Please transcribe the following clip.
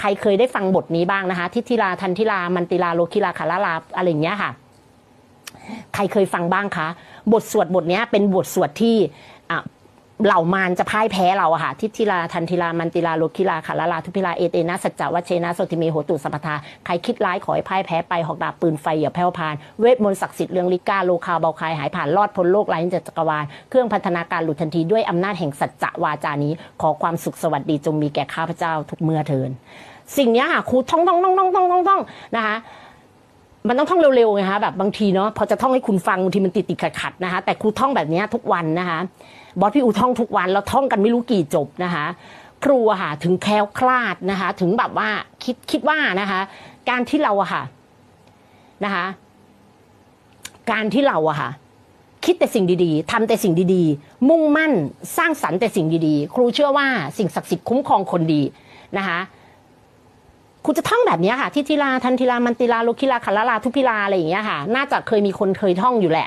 ใครเคยได้ฟังบทนี้บ้างนะคะ ทิทิลาทันทิลา มันติลาโลคิลาคาลาลาอะไรอย่างเงี้ยค่ะ ใครเคยฟังบ้างคะ บทสวดบทนี้เป็นบทสวดที่อะ เหล่ามารจะพ่ายแพ้เราอะค่ะทิทิลาทันทิลามันติลาโลคิลาคาลาลาทุพิลาเอเตนะสัจจวัชเชนะโสติเมโหตุสัพทาใครคิดร้ายขอให้พ่ายแพ้ไปหอกดาบปืนไฟอย่าแผ่วพานเวทมนต์ศักดิ์สิทธิ์เรืองลิก้าโลคาเบาคายหายผ่านรอดพ้นโลกไร้จักรวาลเครื่องพัฒนาการหลุดทันทีด้วยอำนาจแห่งสัจจะวาจานี้ ขอความสุขสวัสดีจงมีแก่ข้าพเจ้าทุกเมื่อเทินสิ่งนี้ค่ะครูท่องท่องท่องท่องท่องท่องท่องนะคะ มันต้องท่องเร็วๆไงคะแบบบางทีเนาะพอจะท่องให้คุณฟังบางทีมันติดติดขัดขัดๆนะคะแต่ครูท่องแบบนี้ทุกวันนะคะบอสพี่อูท่องทุกวันแล้วท่องกันไม่รู้กี่จบนะคะครูอะค่ะถึงแคล้วคลาดนะคะ ถึงแบบว่าคิดคิดว่านะคะ การที่เราอะค่ะนะคะ การที่เราอะค่ะคิดแต่สิ่งดีๆทำแต่สิ่งดีๆ มุ่งมั่นสร้างสรรค์แต่สิ่งดีๆ ครูเชื่อว่าสิ่งศักดิ์สิทธิ์คุ้มครองคนดีนะคะ คุณจะท่องแบบนี้ค่ะทิทิลาทันทิลามันติลาลุคิลาคาลาลาทุพิลาอะไรอย่างเงี้ยค่ะ น่าจะเคยมีคนเคยท่องอยู่แหละ